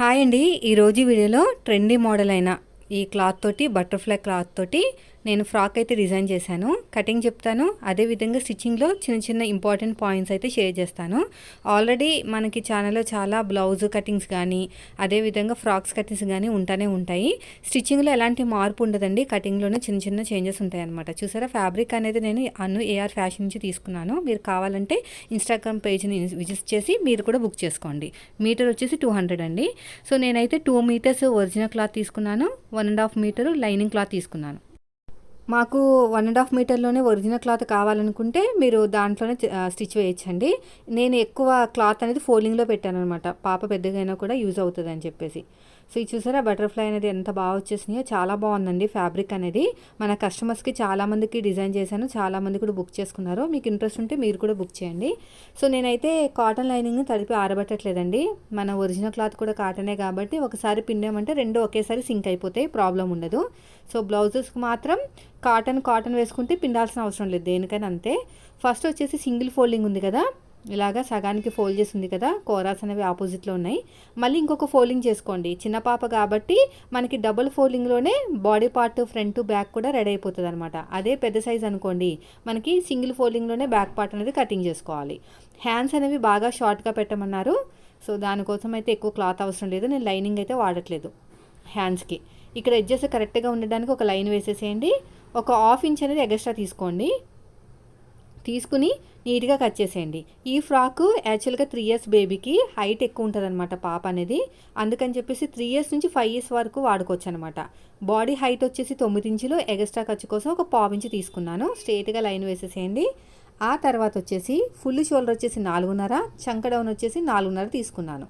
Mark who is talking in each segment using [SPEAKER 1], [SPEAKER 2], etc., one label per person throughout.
[SPEAKER 1] Hi అండి. ఈరోజు వీడియోలో ట్రెండీ మోడల్ అయిన ఈ క్లాత్ తోటి బటర్ఫ్లై క్లాత్ తోటి నేను ఫ్రాక్ అయితే డిజైన్ చేశాను. కటింగ్ చెప్తాను. అదేవిధంగా స్టిచ్చింగ్లో చిన్న చిన్న ఇంపార్టెంట్ పాయింట్స్ అయితే షేర్ చేస్తాను. ఆల్రెడీ మనకి ఛానల్లో చాలా బ్లౌజ్ కటింగ్స్ కానీ అదేవిధంగా ఫ్రాక్స్ కటింగ్స్ కానీ ఉంటానే ఉంటాయి. స్టిచ్చింగ్లో ఎలాంటి మార్పు ఉండదండి. కటింగ్లోనే చిన్న చిన్న చేంజెస్ ఉంటాయి అనమాట చూసారా? ఫ్యాబ్రిక్ అనేది నేను అన్ను ఏఆర్ ఫ్యాషన్ నుంచి తీసుకున్నాను. మీరు కావాలంటే ఇన్స్టాగ్రామ్ పేజ్ని విజిట్ చేసి మీరు కూడా బుక్ చేసుకోండి. మీటర్ వచ్చేసి టూ హండ్రెడ్ అండి. సో నేనైతే టూ మీటర్స్ ఒరిజినల్ క్లాత్ తీసుకున్నాను. One and half meter lining cloth తీసుకున్నాను. మాకు వన్ అండ్ హాఫ్ మీటర్లోనే ఒరిజినల్ క్లాత్ కావాలనుకుంటే మీరు దాంట్లోనే స్టిచ్ వేయచ్చండి. నేను ఎక్కువ క్లాత్ అనేది ఫోల్డింగ్లో పెట్టాను అనమాట పాప పెద్దగైనా కూడా యూజ్ అవుతుంది అని చెప్పేసి. సో ఇది చూసారా? బటర్ఫ్లై అనేది ఎంత బాగా వచ్చేసినాయో చాలా బాగుందండి ఫ్యాబ్రిక్ అనేది. మన కస్టమర్స్కి చాలామందికి డిజైన్ చేశాను చాలామంది కూడా బుక్ చేసుకున్నారు. మీకు ఇంట్రెస్ట్ ఉంటే మీరు కూడా బుక్ చేయండి. సో నేనైతే కాటన్ లైనింగ్ తడిపి ఆరబెట్టట్లేదండి. మన ఒరిజినల్ క్లాత్ కూడా కాటనే కాబట్టి ఒకసారి పిండామంటే రెండు ఒకేసారి సింక్ అయిపోతాయి ప్రాబ్లం ఉండదు. సో బ్లౌజెస్కి మాత్రం కాటన్ కాటన్ వేసుకుంటే పిండాల్సిన అవసరం లేదు దేనికైనా అంతే. ఫస్ట్ వచ్చేసి సింగిల్ ఫోల్డింగ్ ఉంది కదా? ఇలాగా సగానికి ఫోల్డ్ చేసి ఉంది కదా కోరాస్ అనేవి ఆపోజిట్లో ఉన్నాయి. మళ్ళీ ఇంకొక ఫోల్డింగ్ చేసుకోండి. చిన్న పాప కాబట్టి మనకి డబుల్ ఫోల్డింగ్లోనే బాడీ పార్ట్ ఫ్రంట్ బ్యాక్ కూడా రెడీ అయిపోతుంది అనమాట అదే పెద్ద సైజ్ అనుకోండి మనకి సింగిల్ ఫోల్డింగ్లోనే బ్యాక్ పార్ట్ అనేది కటింగ్ చేసుకోవాలి. హ్యాండ్స్ అనేవి బాగా షార్ట్గా పెట్టమన్నారు. సో దానికోసం అయితే ఎక్కువ క్లాత్ అవసరం లేదు. నేను లైనింగ్ అయితే వాడట్లేదు హ్యాండ్స్కి. ఇక్కడ ఎడ్జెస్ కరెక్ట్గా ఉండడానికి ఒక లైన్ వేసేసేయండి. ఒక హాఫ్ ఇంచ్ అనేది ఎగస్ట్రా తీసుకోండి. తీసుకుని నీట్గా కట్ చేసేయండి. ఈ ఫ్రాక్ యాక్చువల్గా త్రీ ఇయర్స్ బేబీకి హైట్ ఎక్కువ ఉంటుంది అనమాట పాప అనేది. అందుకని చెప్పేసి త్రీ ఇయర్స్ నుంచి ఫైవ్ ఇయర్స్ వరకు వాడుకోవచ్చు అనమాట బాడీ హైట్ వచ్చేసి తొమ్మిది ఇంచులు ఎగస్ట్రా ఖర్చు కోసం ఒక పావు ఇంచు తీసుకున్నాను. స్ట్రేట్గా లైన్ వేసేసేయండి. ఆ తర్వాత వచ్చేసి ఫుల్ షోల్డర్ వచ్చేసి నాలుగున్నర చంక డౌన్ వచ్చేసి నాలుగున్నర తీసుకున్నాను.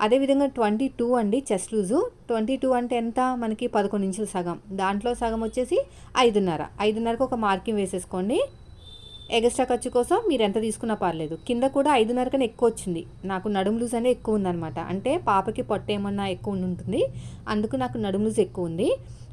[SPEAKER 1] అదేవిధంగా ట్వంటీ టూ అండి చెస్ట్ లూజు. ట్వంటీ టూ అంటే ఎంత? మనకి పదకొండు ఇంచులు సగం. దాంట్లో సగం వచ్చేసి ఐదున్నర. ఐదున్నరకు ఒక మార్కింగ్ వేసేసుకోండి. ఎగస్ట్రా ఖర్చు కోసం మీరు ఎంత తీసుకున్నా పర్లేదు. కింద కూడా ఐదున్నర కన్నా ఎక్కువ వచ్చింది. నాకు నడుము లూజ్ అనేది ఎక్కువ ఉందన్నమాట. అంటే పాపకి పొట్ట ఏమన్నా ఎక్కువ ఉంటుంది అందుకు నాకు నడుము లూజ్ ఎక్కువ ఉంది.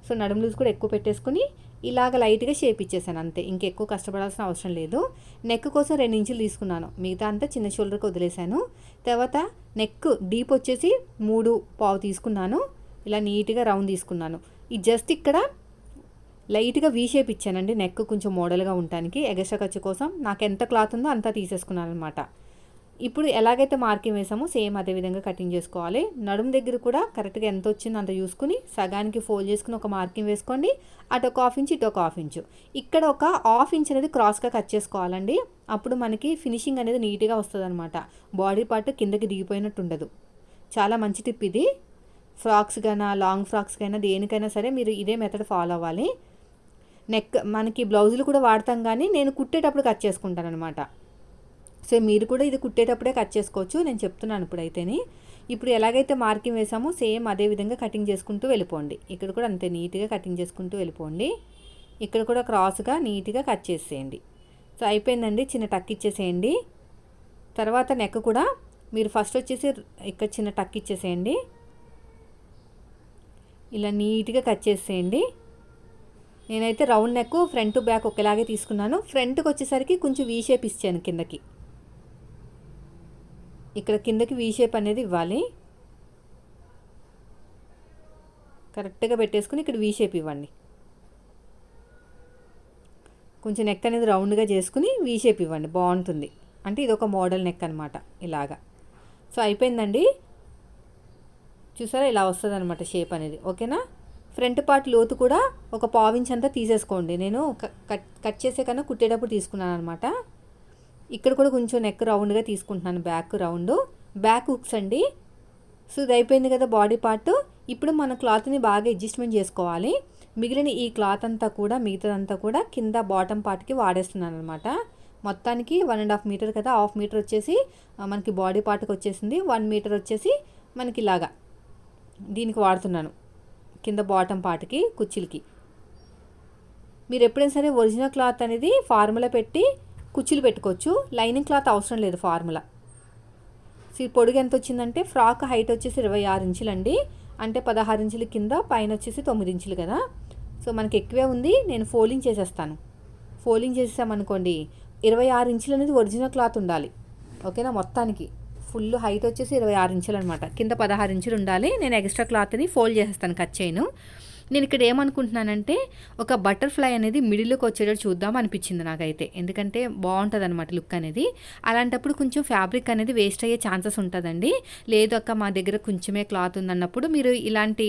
[SPEAKER 1] సో నడుము లూజ్ కూడా ఎక్కువ పెట్టేసుకుని ఇలాగ లైట్గా షేప్ ఇచ్చేసాను అంతే. ఇంకెక్కువ కష్టపడాల్సిన అవసరం లేదు. నెక్ కోసం రెండు ఇంచులు తీసుకున్నాను. మిగతా అంతా చిన్న షోల్డర్కి వదిలేశాను. తర్వాత నెక్ డీప్ వచ్చేసి మూడు పావు తీసుకున్నాను. ఇలా నీట్గా రౌండ్ తీసుకున్నాను. ఈ జస్ట్ ఇక్కడ లైట్గా వీ షేప్ ఇచ్చానండి. నెక్ కొంచెం మోడల్గా ఉండటానికి. ఎగస్ట్రా ఖర్చు కోసం నాకు ఎంత క్లాత్ ఉందో అంతా తీసేసుకున్నాను అనమాట ఇప్పుడు ఎలాగైతే మార్కింగ్ వేసామో సేమ్ అదే విధంగా కటింగ్ చేసుకోవాలి. నడుము దగ్గర కూడా కరెక్ట్గా ఎంత వచ్చిందో అంత చూసుకుని సగానికి ఫోల్డ్ చేసుకుని ఒక మార్కింగ్ వేసుకోండి. అటు ఒక హాఫ్ ఇంచ్ ఇటు ఒక హాఫ్ ఇంచు ఇక్కడ ఒక హాఫ్ ఇంచ్ అనేది క్రాస్గా కట్ చేసుకోవాలండి. అప్పుడు మనకి ఫినిషింగ్ అనేది నీట్గా వస్తుంది అనమాట బాడీ పార్ట్ కిందకి దిగిపోయినట్టు ఉండదు. చాలా మంచి టిప్ ఇది. ఫ్రాక్స్ కైనా లాంగ్ ఫ్రాక్స్ కైనా దేనికైనా సరే మీరు ఇదే మెథడ్ ఫాలో అవ్వాలి. నెక్ మనకి బ్లౌజులు కూడా వాడతాం కానీ నేను కుట్టేటప్పుడు కట్ చేసుకుంటాను అనమాట సో మీరు కూడా ఇది కుట్టేటప్పుడే కట్ చేసుకోవచ్చు. నేను చెప్తున్నాను ఇప్పుడైతేనే. ఇప్పుడు ఎలాగైతే మార్కింగ్ వేసామో సేమ్ అదే విధంగా కటింగ్ చేసుకుంటూ వెళ్ళిపోండి. ఇక్కడ కూడా అంతే నీట్గా కటింగ్ చేసుకుంటూ వెళ్ళిపోండి. ఇక్కడ కూడా క్రాస్గా నీట్గా కట్ చేసేయండి. సో అయిపోయిందండి. చిన్న టక్ ఇచ్చేసేయండి. తర్వాత నెక్ కూడా మీరు ఫస్ట్ వచ్చేసి ఇక్కడ చిన్న టక్ ఇచ్చేసేయండి. ఇలా నీట్గా కట్ చేసేయండి. నేనైతే రౌండ్ నెక్ ఫ్రంట్ బ్యాక్ ఒకేలాగే తీసుకున్నాను. ఫ్రంట్కి వచ్చేసరికి కొంచెం వీ షేప్ ఇచ్చాను కిందకి. ఇక్కడ కిందకి వీ షేప్ అనేది ఇవ్వాలి. కరెక్ట్గా పెట్టేసుకుని ఇక్కడ వీ షేప్ ఇవ్వండి. కొంచెం నెక్ అనేది రౌండ్గా చేసుకుని వీ షేప్ ఇవ్వండి. బాగుంటుంది. అంటే ఇది ఒక మోడల్ నెక్ అనమాట ఇలాగా. సో అయిపోయిందండి. చూసారా? ఇలా వస్తుంది అనమాట షేప్ అనేది ఓకేనా ఫ్రంట్ పార్ట్ లోతు కూడా ఒక పావించ్ అంతా తీసేసుకోండి. నేను కట్ కట్ చేసే కన్నా కుట్టేటప్పుడు తీసుకున్నాను అనమాట ఇక్కడ కూడా కొంచెం నెక్ రౌండ్గా తీసుకుంటున్నాను బ్యాక్ రౌండ్ బ్యాక్ హుక్స్ అండి. సో ఇది అయిపోయింది కదా బాడీ పార్ట్ ఇప్పుడు మన క్లాత్ని బాగా అడ్జస్ట్మెంట్ చేసుకోవాలి. మిగిలిన ఈ క్లాత్ అంతా కూడా మిగతాదంతా కూడా కింద బాటమ్ పార్ట్కి వాడేస్తున్నాను అనమాట మొత్తానికి వన్ అండ్ హాఫ్ మీటర్ కదా హాఫ్ మీటర్ వచ్చేసి మనకి బాడీ పార్ట్కి వచ్చేసింది. వన్ మీటర్ వచ్చేసి మనకి ఇలాగా దీనికి వాడుతున్నాను. కింద బాటమ్ పార్ట్కి కుర్చీలకి. మీరు ఎప్పుడైనా సరే ఒరిజినల్ క్లాత్ అనేది ఫార్ములా పెట్టి కుర్చీలు పెట్టుకోవచ్చు. లైనింగ్ క్లాత్ అవసరం లేదు ఫార్ములా. సో పొడుగు ఎంత వచ్చిందంటే ఫ్రాక్ హైట్ వచ్చేసి ఇరవై ఆరు ఇంచులండి. అంటే పదహారు ఇంచుల కింద పైన వచ్చేసి తొమ్మిది ఇంచులు కదా. సో మనకి ఎక్కువే ఉంది. నేను ఫోలింగ్ చేసేస్తాను. ఫోలింగ్ చేసేసామనుకోండి ఇరవై ఆరు ఇంచులు అనేది ఒరిజినల్ క్లాత్ ఉండాలి. ఓకేనా? మొత్తానికి. ఫుల్ హైట్ వచ్చేసి ఇరవై ఆరు ఇంచులు అనమాట కింద పదహారు ఇంచులు ఉండాలి. నేను ఎక్స్ట్రా క్లాత్ని ఫోల్డ్ చేసేస్తాను కట్ చేయను. నేను ఇక్కడ ఏమనుకుంటున్నానంటే ఒక బటర్ఫ్లై అనేది మిడిల్కి వచ్చేటట్టు చూద్దాం అనిపించింది నాకైతే. ఎందుకంటే బాగుంటుంది అనమాట లుక్ అనేది. అలాంటప్పుడు కొంచెం ఫ్యాబ్రిక్ అనేది వేస్ట్ అయ్యే ఛాన్సెస్ ఉంటుందండి. లేదు అక్క మా దగ్గర కొంచెమే క్లాత్ ఉందన్నప్పుడు మీరు ఇలాంటి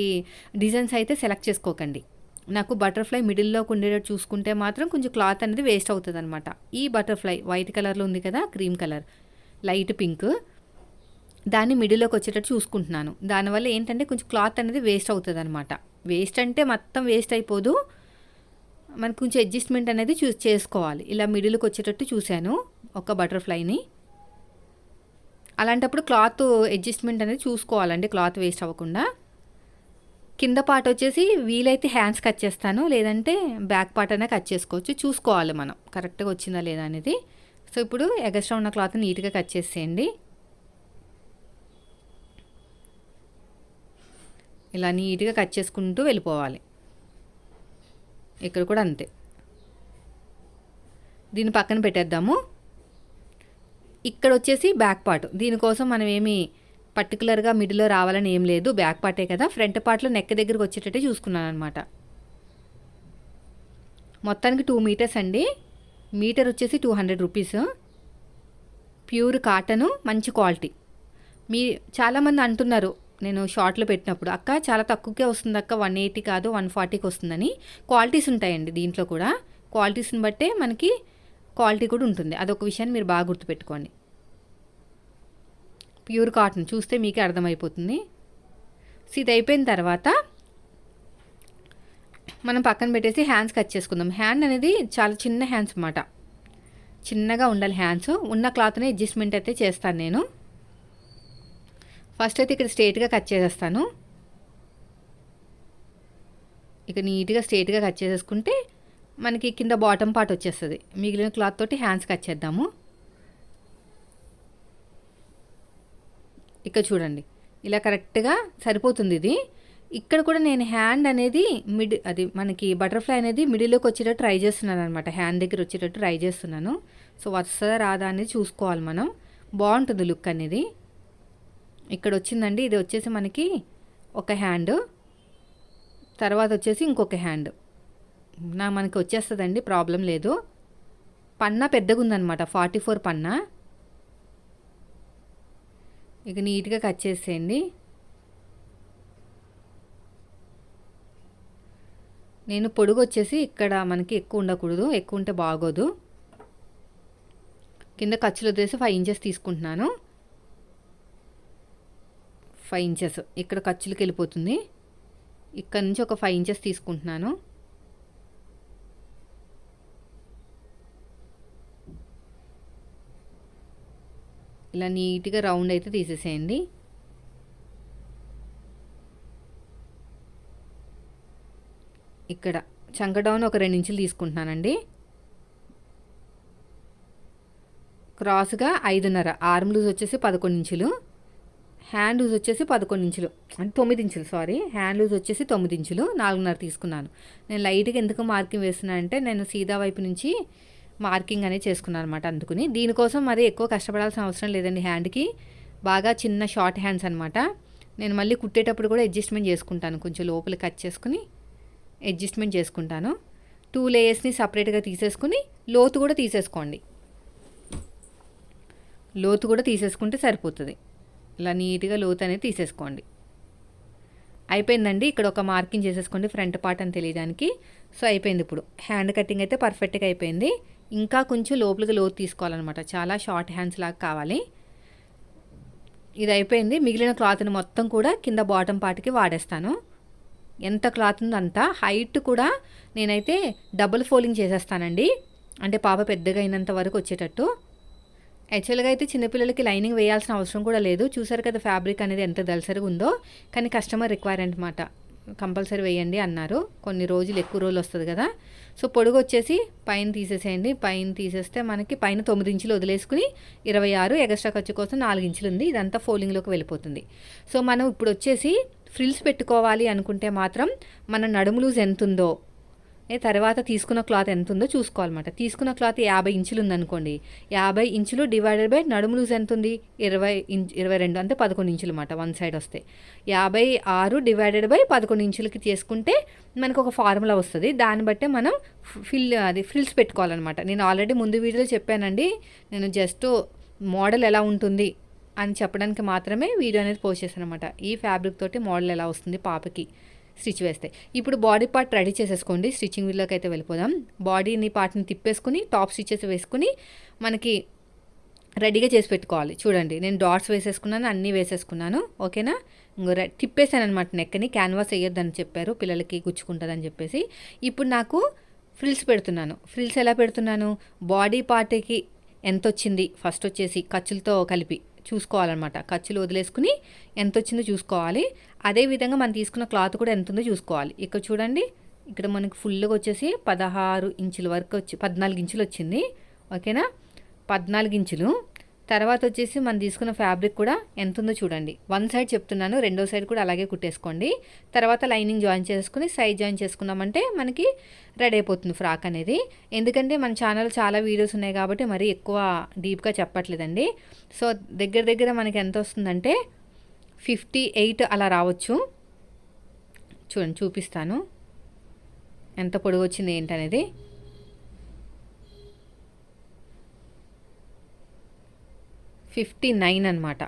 [SPEAKER 1] డిజైన్స్ అయితే సెలెక్ట్ చేసుకోకండి. నాకు బటర్ఫ్లై మిడిల్లోకి ఉండేటట్టు చూసుకుంటే మాత్రం కొంచెం క్లాత్ అనేది వేస్ట్ అవుతుంది అనమాట ఈ బటర్ఫ్లై వైట్ కలర్లో ఉంది కదా క్రీమ్ కలర్. Light pink. దాన్ని మిడిల్లోకి వచ్చేటట్టు చూసుకుంటున్నాను. దానివల్ల ఏంటంటే కొంచెం క్లాత్ అనేది వేస్ట్ అవుతుంది అనమాట వేస్ట్ అంటే మొత్తం వేస్ట్ అయిపోదు. మనకు కొంచెం అడ్జస్ట్మెంట్ అనేది చూస్ చేసుకోవాలి. ఇలా మిడిల్కి వచ్చేటట్టు చూశాను ఒక బటర్ఫ్లైని. అలాంటప్పుడు క్లాత్ అడ్జస్ట్మెంట్ అనేది చూసుకోవాలండి క్లాత్ వేస్ట్ అవ్వకుండా. కింద పార్ట్ వచ్చేసి వీలైతే హ్యాండ్స్ కట్ చేస్తాను లేదంటే బ్యాక్ పార్ట్ అయినా కట్ చేసుకోవచ్చు. చూసుకోవాలి మనం కరెక్ట్గా వచ్చిందా లేదా అనేది. సో ఇప్పుడు ఎగస్ట్రా ఉన్న క్లాత్ నీట్గా కట్ చేసేయండి. ఇలా నీట్గా కట్ చేసుకుంటూ వెళ్ళిపోవాలి. ఇక్కడ కూడా అంతే. దీన్ని పక్కన పెట్టేద్దాము. ఇక్కడ వచ్చేసి బ్యాక్ పార్ట్. దీనికోసం మనం ఏమి పర్టికులర్గా మిడిల్లో రావాలని ఏం లేదు. బ్యాక్ పార్టే కదా. ఫ్రంట్ పార్ట్లో నెక్ దగ్గరకు వచ్చేటట్టే చూసుకున్నాను అనమాట మొత్తానికి టూ మీటర్స్ అండి. మీటర్ వచ్చేసి two hundred rupees. Pure cotton మంచి క్వాలిటీ. మీ చాలామంది అంటున్నారు నేను షార్ట్లో పెట్టినప్పుడు అక్క చాలా తక్కువకే వస్తుంది అక్క వన్ ఎయిటీ కాదు వన్ ఫార్టీకి వస్తుందని. క్వాలిటీస్ ఉంటాయండి దీంట్లో కూడా. క్వాలిటీస్ని బట్టే మనకి క్వాలిటీ కూడా ఉంటుంది. అదొక విషయాన్ని మీరు బాగా గుర్తుపెట్టుకోండి. ప్యూర్ కాటన్ చూస్తే మీకే అర్థమైపోతుంది. సో ఇది అయిపోయిన తర్వాత మనం పక్కన పెట్టేసి హ్యాండ్స్ కట్ చేసుకుందాం. హ్యాండ్ అనేది చాలా చిన్న హ్యాండ్స్ అన్నమాట. చిన్నగా ఉండాలి హ్యాండ్స్. ఉన్న క్లాత్ని అడ్జస్ట్మెంట్ అయితే చేస్తాను నేను. ఫస్ట్ అయితే ఇక్కడ స్ట్రేట్గా కట్ చేసేస్తాను. ఇక నీట్గా స్ట్రేట్గా కట్ చేసేసుకుంటే మనకి కింద బాటమ్ పార్ట్ వచ్చేస్తుంది. మిగిలిన క్లాత్ తోటి హ్యాండ్స్ కట్ చేద్దాము. ఇక్కడ చూడండి. ఇలా కరెక్ట్గా సరిపోతుంది ఇది. ఇక్కడ కూడా నేను హ్యాండ్ అనేది మిడ్ అది మనకి బటర్ఫ్లై అనేది మిడిల్లోకి వచ్చేటట్టు ట్రై చేస్తున్నాను అనమాట హ్యాండ్ దగ్గర వచ్చేటట్టు ట్రై చేస్తున్నాను. సో వస్తుందా రాదా అనేది చూసుకోవాలి మనం. బాగుంటుంది లుక్ అనేది. ఇక్కడ వచ్చిందండి ఇది వచ్చేసి మనకి ఒక హ్యాండ్. తర్వాత వచ్చేసి ఇంకొక హ్యాండ్. నా మనకి వచ్చేస్తుందండి ప్రాబ్లం లేదు. పన్నా పెద్దగా ఉందన్నమాట ఫార్టీ ఫోర్ పన్నా. ఇక నీట్గా కట్ చేసేయండి. నేను పొడుగు వచ్చేసి ఇక్కడ మనకి ఎక్కువ ఉండకూడదు ఎక్కువ ఉంటే బాగోదు. కింద ఖర్చులు వచ్చేసి ఫైవ్ ఇంచెస్ తీసుకుంటున్నాను. Five inches. ఇక్కడ ఖర్చులకి వెళ్ళిపోతుంది. ఇక్కడ నుంచి ఒక ఫైవ్ ఇంచెస్ తీసుకుంటున్నాను. ఇలా నీట్గా రౌండ్ అయితే తీసేసేయండి. ఇక్కడ చంకడౌన్ ఒక రెండు ఇంచులు తీసుకుంటున్నానండి. క్రాస్గా ఐదున్నర. ఆర్మ్ లూజ్ వచ్చేసి పదకొండు ఇంచులు. హ్యాండ్ లూజ్ వచ్చేసి పదకొండు ఇంచులు. అంటే తొమ్మిది ఇంచులు సారీ హ్యాండ్ లూజ్ వచ్చేసి తొమ్మిది ఇంచులు నాలుగున్నర తీసుకున్నాను. నేను లైట్గా ఎందుకు మార్కింగ్ వేస్తున్నాను అంటే నేను సీదా వైపు నుంచి మార్కింగ్ అనేది చేసుకున్నాను అనమాట అందుకుని. దీనికోసం మరి ఎక్కువ కష్టపడాల్సిన అవసరం లేదండి హ్యాండ్కి. బాగా చిన్న షార్ట్ హ్యాండ్స్ అనమాట నేను మళ్ళీ కుట్టేటప్పుడు కూడా అడ్జస్ట్మెంట్ చేసుకుంటాను. కొంచెం లోపల కట్ చేసుకుని అడ్జస్ట్మెంట్ చేసుకుంటాను. టూ లేయర్స్ని సపరేట్గా తీసేసుకుని లోతు కూడా తీసేసుకోండి. లోతు కూడా తీసేసుకుంటే సరిపోతుంది. ఇలా నీట్గా లోతు అనేది తీసేసుకోండి. అయిపోయిందండి. ఇక్కడ ఒక మార్కింగ్ చేసేసుకోండి ఫ్రంట్ పార్ట్ అని తెలియడానికి. సో అయిపోయింది ఇప్పుడు. హ్యాండ్ కటింగ్ అయితే పర్ఫెక్ట్గా అయిపోయింది. ఇంకా కొంచెం లోపలికి లోతు తీసుకోవాలన్నమాట. చాలా షార్ట్ హ్యాండ్స్ లాగా కావాలి. ఇది అయిపోయింది. మిగిలిన క్లాత్ని మొత్తం కూడా కింద బాటమ్ పార్ట్కి వాడేస్తాను. ఎంత క్లాత్ ఉందంతా హైట్ కూడా నేనైతే డబుల్ ఫోల్డింగ్ చేసేస్తానండి. అంటే పాప పెద్దగా అయినంత వరకు వచ్చేటట్టు. యాక్చువల్గా అయితే చిన్నపిల్లలకి లైనింగ్ వేయాల్సిన అవసరం కూడా లేదు. చూసారు కదా ఫ్యాబ్రిక్ అనేది ఎంత దలసరిగా ఉందో. కానీ కస్టమర్ రిక్వైర్మెంట్ అనమాట కంపల్సరీ వేయండి అన్నారు. కొన్ని రోజులు ఎక్కువ రోజులు వస్తుంది కదా. సో పొడుగు వచ్చేసి పైన తీసేసేయండి. పైన తీసేస్తే మనకి పైన తొమ్మిది ఇంచులు వదిలేసుకుని ఇరవై ఆరు ఎగస్ట్రా ఖర్చు కోసం నాలుగు ఇంచులు ఉంది. ఇదంతా ఫోలింగ్లోకి వెళ్ళిపోతుంది. సో మనం ఇప్పుడు వచ్చేసి ఫ్రిల్స్ పెట్టుకోవాలి అనుకుంటే మాత్రం మన నడుము లూజ్ ఎంత ఉందో తర్వాత తీసుకున్న క్లాత్ ఎంత ఉందో చూసుకోవాలన్నమాట. తీసుకున్న క్లాత్ యాభై ఇంచులు ఉందనుకోండి యాభై ఇంచులు డివైడెడ్ బై నడుము లూజ్ ఎంత ఉంది ఇరవై ఇంచ్ ఇరవై రెండు అంటే పదకొండు ఇంచులు అన్నమాట వన్ సైడ్ వస్తే. యాభై ఆరు డివైడెడ్ బై పదకొండు ఇంచులకి చేసుకుంటే మనకు ఒక ఫార్ములా వస్తుంది. దాన్ని బట్టే మనం ఫిల్ అది ఫ్రిల్స్ పెట్టుకోవాలన్నమాట. నేను ఆల్రెడీ ముందు వీడియోలో చెప్పానండి. నేను జస్ట్ మోడల్ ఎలా ఉంటుంది అని చెప్పడానికి మాత్రమే వీడియో అనేది పోస్ట్ చేశాను అనమాట ఈ ఫ్యాబ్రిక్ తోటి మోడల్ ఎలా వస్తుంది పాపకి? స్టిచ్ వేస్తాయి. ఇప్పుడు బాడీ పార్ట్ రెడీ చేసేసుకోండి. స్టిచ్చింగ్ వీల్లోకి అయితే వెళ్ళిపోదాం. బాడీని పార్ట్ని తిప్పేసుకుని టాప్ స్టిచెస్ వేసుకుని మనకి రెడీగా చేసి పెట్టుకోవాలి. చూడండి నేను డాట్స్ వేసేసుకున్నాను అన్నీ వేసేసుకున్నాను. ఓకేనా? ఇంకో రె అనమాట నెక్కని క్యాన్వాస్ వేయొద్దని చెప్పారు. పిల్లలకి గుచ్చుకుంటుందని చెప్పేసి. ఇప్పుడు నాకు ఫ్రిల్స్ పెడుతున్నాను. ఫ్రిల్స్ ఎలా పెడుతున్నాను? బాడీ పార్ట్కి ఎంత వచ్చింది ఫస్ట్ వచ్చేసి ఖర్చులతో కలిపి. చూసుకోవాలన్నమాట. ఖర్చులు వదిలేసుకుని ఎంత వచ్చిందో చూసుకోవాలి అదేవిధంగా మనం తీసుకున్న క్లాత్ కూడా ఎంత ఉందో చూసుకోవాలి. ఇక్కడ చూడండి. ఇక్కడ మనకి ఫుల్గా వచ్చేసి పదహారు ఇంచుల వరకు వచ్చి పద్నాలుగు ఇంచులు వచ్చింది. ఓకేనా? పద్నాలుగు ఇంచులు. తర్వాత వచ్చేసి మనం తీసుకున్న ఫ్యాబ్రిక్ కూడా ఎంత ఉందో చూడండి. వన్ సైడ్ చెప్తున్నాను రెండో సైడ్ కూడా అలాగే కుట్టేసుకోండి. తర్వాత లైనింగ్ జాయిన్ చేసుకుని సైడ్ జాయిన్ చేసుకున్నామంటే మనకి రెడీ అయిపోతుంది ఫ్రాక్ అనేది. ఎందుకంటే మన ఛానల్ చాలా వీడియోస్ ఉన్నాయి కాబట్టి మరీ ఎక్కువ డీప్గా చెప్పట్లేదండి. సో దగ్గర దగ్గర మనకి ఎంత వస్తుందంటే ఫిఫ్టీ ఎయిట్ అలా రావచ్చు. చూడండి చూపిస్తాను. ఎంత పొడుగు వచ్చింది ఏంటనేది? ఫిఫ్టీ నైన్ అనమాట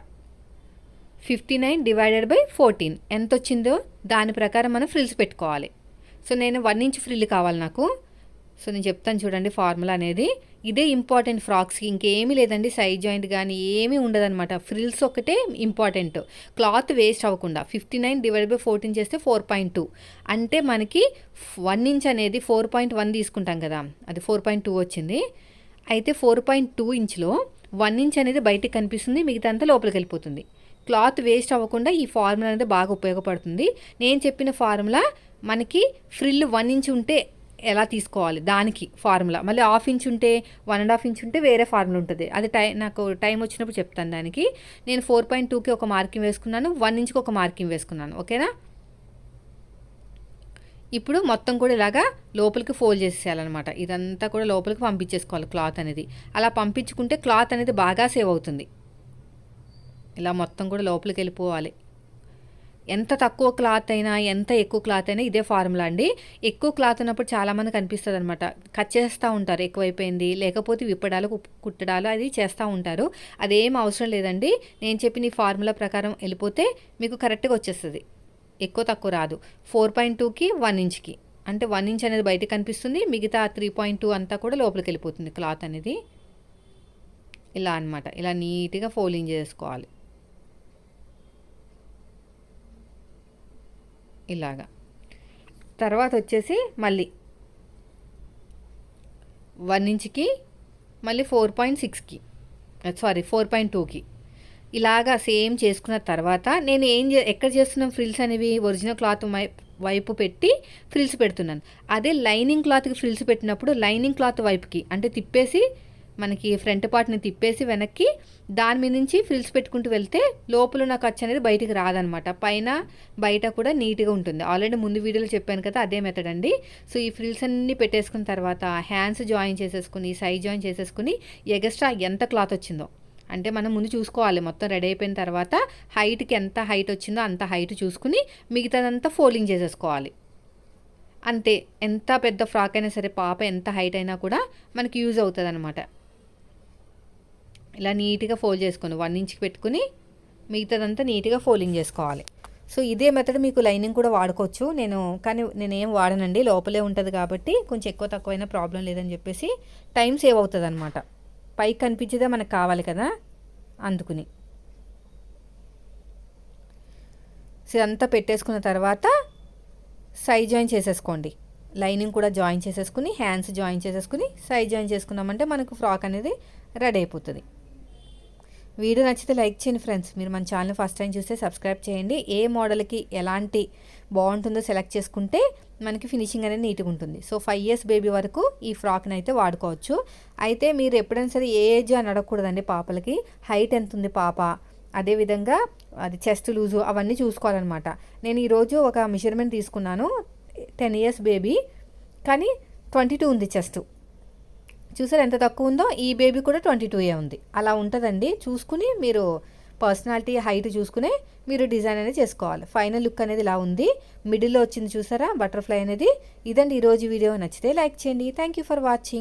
[SPEAKER 1] fifty nine divided by fourteen. ఎంత వచ్చిందో దాని ప్రకారం మనం ఫ్రిల్స్ పెట్టుకోవాలి. సో నేను వన్ ఇంచ్ ఫ్రిల్ కావాలి నాకు. సో నేను చెప్తాను చూడండి ఫార్ములా అనేది. ఇదే ఇంపార్టెంట్ ఫ్రాక్స్కి ఇంకేమీ లేదండి సైడ్ జాయింట్ కానీ ఏమీ ఉండదనమాట ఫ్రిల్స్ ఒకటే ఇంపార్టెంట్. క్లాత్ వేస్ట్ అవ్వకుండా fifty nine divide by fourteen చేస్తే ఫోర్ పాయింట్ టూ. అంటే మనకి వన్ ఇంచ్ అనేది ఫోర్ పాయింట్ వన్ తీసుకుంటాం కదా అది ఫోర్ పాయింట్ టూ వచ్చింది. అయితే ఫోర్ పాయింట్ టూ ఇంచ్లో వన్ ఇంచ్ అనేది బయటకు కనిపిస్తుంది మిగతా అంతా లోపలికి వెళ్ళిపోతుంది. క్లాత్ వేస్ట్ అవ్వకుండా ఈ ఫార్ములా అనేది బాగా ఉపయోగపడుతుంది. నేను చెప్పిన ఫార్ములా మనకి ఫ్రిల్ వన్ ఇంచ్ ఉంటే ఎలా తీసుకోవాలి? దానికి ఫార్ములా. మళ్ళీ హాఫ్ ఇంచ్ ఉంటే వన్ అండ్ హాఫ్ ఇంచ్ ఉంటే వేరే ఫార్ములా ఉంటుంది. అది టై నాకు టైం వచ్చినప్పుడు చెప్తాను దానికి. నేను ఫోర్ పాయింట్ టూకి ఒక మార్కింగ్ వేసుకున్నాను వన్ ఇంచ్కి ఒక మార్కింగ్ వేసుకున్నాను. ఓకేనా? ఇప్పుడు మొత్తం కూడా ఇలాగా లోపలికి ఫోల్డ్ చేసేయాలన్నమాట. ఇదంతా కూడా లోపలికి పంపించేసుకోవాలి క్లాత్ అనేది. అలా పంపించుకుంటే క్లాత్ అనేది బాగా సేవ్ అవుతుంది. ఇలా మొత్తం కూడా లోపలికి వెళ్ళిపోవాలి. ఎంత తక్కువ క్లాత్ అయినా ఎంత ఎక్కువ క్లాత్ అయినా ఇదే ఫార్ములా అండి. ఎక్కువ క్లాత్ ఉన్నప్పుడు చాలామంది కనిపిస్తుంది అనమాట కట్ చేస్తూ ఉంటారు ఎక్కువైపోయింది. లేకపోతే విప్పడాలు కుట్టడాలు అది చేస్తూ ఉంటారు. అదేం అవసరం లేదండి. నేను చెప్పిన ఈ ఫార్ములా ప్రకారం వెళ్ళిపోతే మీకు కరెక్ట్గా వచ్చేస్తుంది. ఎక్కువ తక్కువ రాదు. ఫోర్ పాయింట్ టూకి వన్ ఇంచ్కి అంటే వన్ ఇంచ్ అనేది బయటకు కనిపిస్తుంది మిగతా త్రీ పాయింట్ టూ అంతా కూడా లోపలికి వెళ్ళిపోతుంది క్లాత్ అనేది. ఇలా అనమాట ఇలా నీట్గా ఫోల్డింగ్ చేసుకోవాలి. ఇలాగా. తర్వాత వచ్చేసి మళ్ళీ వన్ ఇంచ్కి మళ్ళీ ఫోర్ పాయింట్ సిక్స్కి సారీ ఫోర్ పాయింట్ టూకి ఇలాగా సేమ్ చేసుకున్న తర్వాత నేను ఏం చే ఎక్కడ చేస్తున్నాం ఫ్రిల్స్ అనేవి? ఒరిజినల్ క్లాత్ వైపు పెట్టి ఫ్రిల్స్ పెడుతున్నాను. అదే లైనింగ్ క్లాత్కి ఫ్రిల్స్ పెట్టినప్పుడు లైనింగ్ క్లాత్ వైపుకి అంటే తిప్పేసి మనకి ఫ్రంట్ పార్ట్ని తిప్పేసి వెనక్కి దాని మీద నుంచి ఫ్రిల్స్ పెట్టుకుంటూ వెళ్తే లోపల ఉన్న ఖర్చు అనేది బయటికి రాదనమాట. పైన బయట కూడా నీట్గా ఉంటుంది. ఆల్రెడీ ముందు వీడియోలో చెప్పాను కదా అదే మెథడ్ అండి. సో ఈ ఫ్రిల్స్ అన్ని పెట్టేసుకున్న తర్వాత హ్యాండ్స్ జాయిన్ చేసేసుకుని సైజ్ జాయిన్ చేసేసుకుని ఎగస్ట్రా ఎంత క్లాత్ వచ్చిందో. అంటే మనం ముందు చూసుకోవాలి. మొత్తం రెడీ అయిపోయిన తర్వాత హైట్కి ఎంత హైట్ వచ్చిందో అంత హైట్ చూసుకుని మిగతాదంతా ఫోల్డింగ్ చేసేసుకోవాలి. అంతే. ఎంత పెద్ద ఫ్రాక్ అయినా సరే పాప ఎంత హైట్ అయినా కూడా మనకి యూజ్ అవుతుంది అనమాట ఇలా నీట్గా ఫోల్డ్ చేసుకొని వన్ ఇంచ్కి పెట్టుకుని మిగతాదంతా నీట్గా ఫోల్డింగ్ చేసుకోవాలి. సో ఇదే మెథడ్ మీకు లైనింగ్ కూడా వాడుకోవచ్చు. నేను కానీ నేనేం వాడనండి. లోపలే ఉంటుంది కాబట్టి కొంచెం ఎక్కువ తక్కువైనా ప్రాబ్లం లేదని చెప్పేసి టైం సేవ్ అవుతుంది అనమాట పైకి కనిపించేదే మనకు కావాలి కదా? అందుకుని. సో ఇదంతా పెట్టేసుకున్న తర్వాత సైజ్ జాయిన్ చేసేసుకోండి. లైనింగ్ కూడా జాయిన్ చేసేసుకుని హ్యాండ్స్ జాయిన్ చేసేసుకుని సైజ్ జాయిన్ చేసుకున్నామంటే మనకు ఫ్రాక్ అనేది రెడీ అయిపోతుంది. వీడియో నచ్చితే లైక్ చేయండి ఫ్రెండ్స్. మీరు మన ఛానల్ ఫస్ట్ టైం చూస్తే సబ్స్క్రైబ్ చేయండి. ఏ మోడల్కి ఎలాంటి బాగుంటుందో సెలెక్ట్ చేసుకుంటే మనకి ఫినిషింగ్ అనేది నీట్గా ఉంటుంది. సో ఫైవ్ ఇయర్స్ బేబీ వరకు ఈ ఫ్రాక్ని అయితే వాడుకోవచ్చు. అయితే మీరు ఎప్పుడైనా సరే ఏ ఏజ్ అని అడగకూడదండి పాపలకి. హైట్ ఎంత ఉంది పాప? అదేవిధంగా అది చెస్ట్ లూజు అవన్నీ చూసుకోవాలన్నమాట. నేను ఈరోజు ఒక మెజర్మెంట్ తీసుకున్నాను. టెన్ ఇయర్స్ బేబీ కానీ ట్వంటీ టూ ఉంది చెస్ట్ చూసారు ఎంత తక్కువ ఉందో? ఈ బేబీ కూడా ట్వంటీ టూ ఏ ఉంది. అలా ఉంటుందండి. చూసుకుని మీరు పర్సనాలిటీ హైట్ చూసుకునే మీరు డిజైన్ అనేది చేసుకోవాలి. ఫైనల్ లుక్ అనేది ఇలా ఉంది. మిడిల్లో వచ్చింది చూసారా? బటర్ఫ్లై అనేది. ఇదండి ఈరోజు వీడియో. నచ్చితే లైక్ చేయండి. Thank you for watching